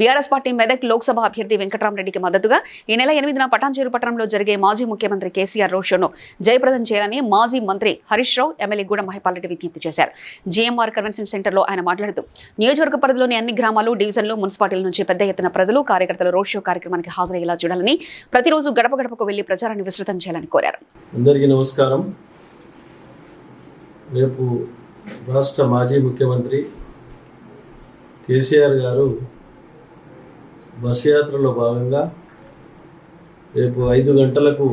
BRS party Medak Lok Sabha అభ్యర్థి వెంకటరామరెడ్డికి మద్దతుగా ఈ నెల ఎనిమిదిన పటాన్చేరు పట్టణంలో జరిగే మాజీ ముఖ్యమంత్రి కేసీఆర్ రోడ్ షోను జయప్రదం చేయాలని మాజీ మంత్రి హరీష్ రావు ఎమ్మెల్యే గూడ మహిపాల్రెడ్డి విజ్ఞప్తి చేశారు. జీఎంఆర్ కన్వెన్షన్ సెంటర్లో ఆయన మాట్లాడుతూ నియోజకవర్గ పరిధిలోని అన్ని గ్రామాలు డివిజన్లు మున్సిపాలిటీల నుంచి పెద్ద ఎత్తున ప్రజలు కార్యకర్తలు రోడ్ షో కార్యక్రమానికి హాజరయ్యేలా చూడాలని ప్రతిరోజు గడప గడపకు వెళ్ళి ప్రచారాన్ని విస్తృతం చేయాలని కోరారు. అందరికీ నమస్కారం. రేపు రాష్ట్ర మాజీ ముఖ్యమంత్రి కేసీఆర్ గారు బస్ యాత్రలో భాగంగా రేపు ఐదు గంటలకు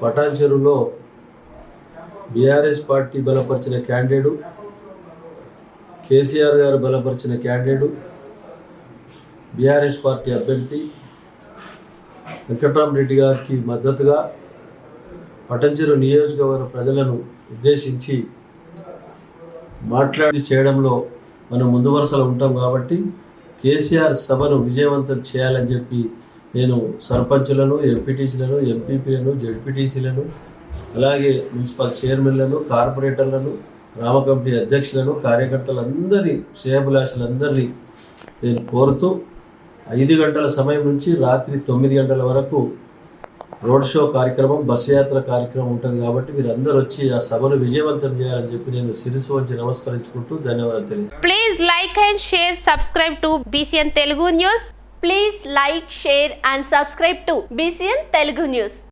పటాన్ చెరువులో బీఆర్ఎస్ పార్టీ బలపరిచిన క్యాండిడేటు కేసీఆర్ గారు బలపరిచిన క్యాండిడేటు బీఆర్ఎస్ పార్టీ అభ్యర్థి వెంకట్రామరెడ్డి గారికి మద్దతుగా పటంచెరు నియోజకవర్గ ప్రజలను ఉద్దేశించి మాట్లాడి చేయడంలో మనం ముందు వరుసలో ఉంటాం కాబట్టి కేసీఆర్ సభను విజయవంతం చేయాలని చెప్పి నేను సర్పంచులను ఎంపీటీసీలను ఎంపీపీలను జడ్పీటీసీలను అలాగే మున్సిపల్ చైర్మన్లను కార్పొరేటర్లను గ్రామ కమిటీ అధ్యక్షులను కార్యకర్తలందరి శ్రేయభిలాషులందరినీ నేను కోరుతూ ఐదు గంటల సమయం నుంచి రాత్రి తొమ్మిది గంటల వరకు రోడ్ షో కార్యక్రమం బస్సు యాత్ర కార్యక్రమం ఉంటుంది కాబట్టి మీరు అందరు వచ్చి ఆ సభను విజయవంతం చేయాలని చెప్పి నేను సిరిసు వచ్చి నమస్కరించుకుంటూ ధన్యవాదాలు తెలియదు please like and share subscribe to BCN Telugu news please like share and subscribe to BCN Telugu news